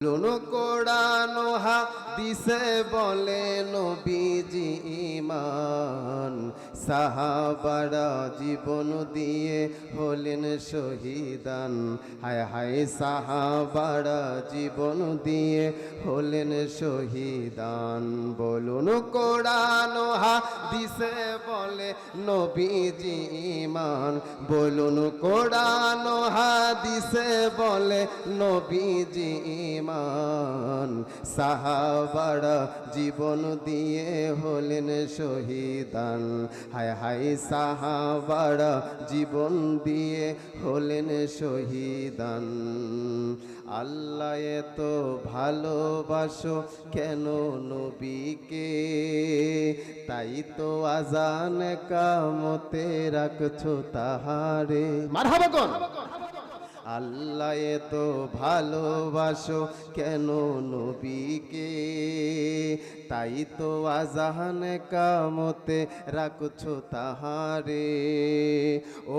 লুনু কোড়ানো হা দিছে বলে নবীজি ইমান সাহাবারা জীবন দিয়ে হলেন শহীদান। হায় হায় সাহাবারা জীবন দিয়ে হলেন শহীদান। বলুন কোড়ানো হা দিছে বলে নবীজি ইমান বলুন কোড়ানো হা দিছে বলে নবীজি ইমান সাহাবারা জীবন দিয়ে হলেন শহীদান। হায় হায় সাহাবারা জীবন দিয়ে হলেন শহীদান। আল্লাহ এত ভালোবাসো কেন নবীকে? তাই তো আজান কামতে রাখছো তাহারে। মারহাবা কোন? আল্লাহ এত ভালোবাসো কেন নবীকে? তাই তো আজাহান কামতে রাখছো তাহারে।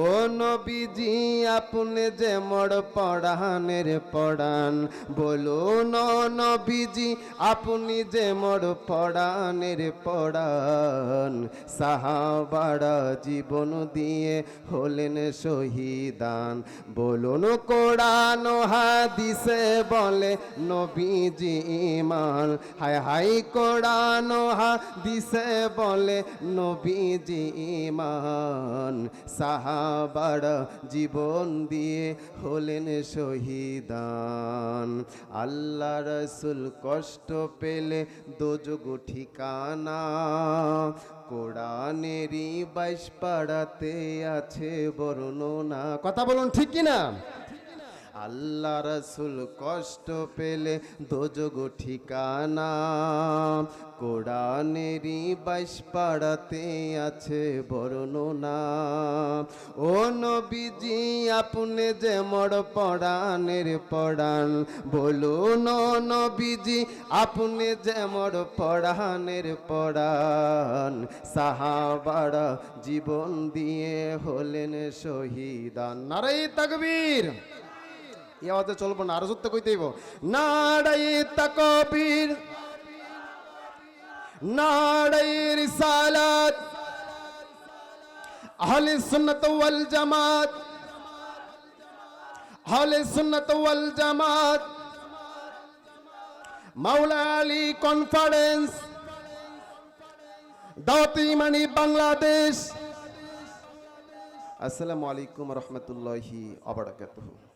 ও নবীজি, আপনি যে মর পড়ানের পড়ান বলুন ও নবীজি, আপনি যে মর পড়ানের পড়ান সাহাবারা জীবন দিয়ে হলেন শহীদান। বলুন কোরআন হাদিসে বলে নবীজি ইমান হায় হাই কোরআন হাদিসে বলে নবীজি ইমান সাহাবার জীবন দিয়ে হলেন শহীদান। আল্লাহ রসুল কষ্ট পেলে দোজগ ঠিকানা। কোরআনেরই বাইশ পাড়াতে আছে বর্ণনা। কথা বলুন ঠিক কি না আল্লাহ রসুল কষ্ট পেলে দোজগ ঠিকানা। কোরআনেরই বাইশ পাড়াতে আছে বর্ণনা। ও নবীজি, আপনি যে মর পড়ানের পড়ান বলুন নবীজি, আপনি যে মর পড়ানের পড়ান সাহাবারা জীবন দিয়ে হলেন শহীদান। নারাই তাকবীর। আওয়াজে চলবো না, আরও সত্য কইতেইব নাড়াই তাকবীর নাড়াই রিসালাত। আহলে সুন্নাত ওয়াল জামাত, আহলে সুন্নাত ওয়াল জামাত। আলী কনফারেন্স, দাওয়াত ইমানি বাংলাদেশ। আসসালামু আলাইকুম রহমতুল্লাহি আবরাকাতুহু